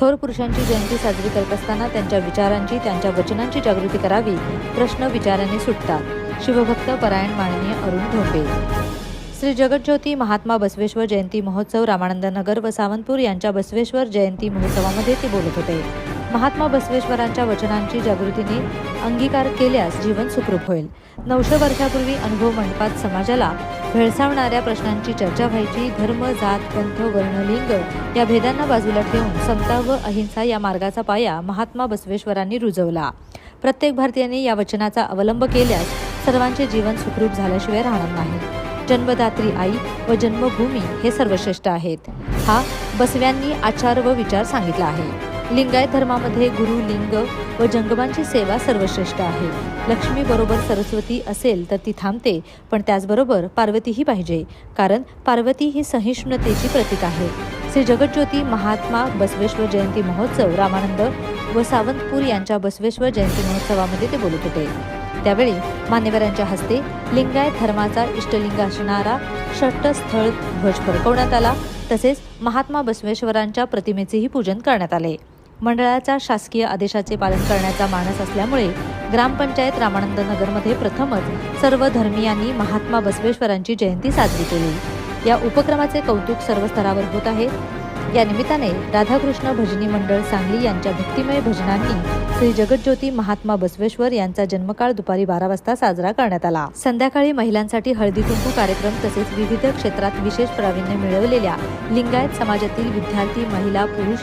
थोर पुरुषांची जयंती साजरी करत असताना त्यांच्या विचारांची त्यांच्या वचनांची जागृती करावी प्रश्न विचाराने सुटतात. शिवभक्त परायण माननीय अरुण ढोंबे श्री जगज्योती महात्मा बसवेश्वर जयंती महोत्सव रामानंद नगर व सावंतपूर यांच्या बसवेश्वर जयंती महोत्सवामध्ये ते बोलत होते. महात्मा बसवेश्वरांच्या वचनांची जागृतीने अंगीकार केल्यास जीवन सुखरूप होईल. नऊशे वर्षापूर्वी अनुभव मंडपात समाजाला भेळसावणाऱ्या प्रश्नांची चर्चा व्हायची. धर्म जात पंथ वर्ण लिंग या भेदांना बाजूला ठेवून समता व अहिंसा या मार्गाचा पाया महात्मा बसवेश्वरांनी रुजवला. प्रत्येक भारतीयाने या वचनाचा अवलंब केल्यास सर्वांचे जीवन सुखरूप झाल्याशिवाय राहणार नाही. जन्मदात्री आई व जन्मभूमी हे सर्वश्रेष्ठ आहेत. हा बसव्यांनी आचार व विचार सांगितला आहे. लिंगायत धर्मामध्ये गुरु लिंग व जंगमांची सेवा सर्वश्रेष्ठ आहे. लक्ष्मी बरोबर सरस्वती असेल तर ती थांबते पण त्याचबरोबर पार्वतीही पाहिजे कारण पार्वती ही सहिष्णुतेची प्रतीक आहे. श्री जगज्योती महात्मा बसवेश्वर जयंती महोत्सव रामानंद व सावंतपूर यांच्या बसवेश्वर जयंती महोत्सवामध्ये ते बोलत होते. त्यावेळी मान्यवरांच्या हस्ते लिंगायत धर्माचा इष्टलिंग असणारा षट्टस्थळ ध्वज फडकवण्यात आला तसेच महात्मा बसवेश्वरांच्या प्रतिमेचेही पूजन करण्यात आले. मंडळाच्या शासकीय आदेशाचे पालन करण्याचा मानस असल्यामुळे ग्रामपंचायत रामानंद नगरमध्ये प्रथमच सर्व धर्मियांनी महात्मा बसवेश्वरांची जयंती साजरी केली. या उपक्रमाचे कौतुक सर्व स्तरावर होत आहे. या निमित्ताने राधाकृष्ण भजनी मंडळ सांगली यांच्या भक्तिमय भजनांनी श्री जगज्योती महात्मा बसवेश्वर यांचा जन्मकाळ दुपारी बारा वाजता साजरा करण्यात आला. संध्याकाळी महिलांसाठी हळदी कुंकू कार्यक्रम तसेच विविध क्षेत्रात विशेष प्रावीण्य मिळवलेल्या लिंगायत समाजातील विद्यार्थी महिला पुरुष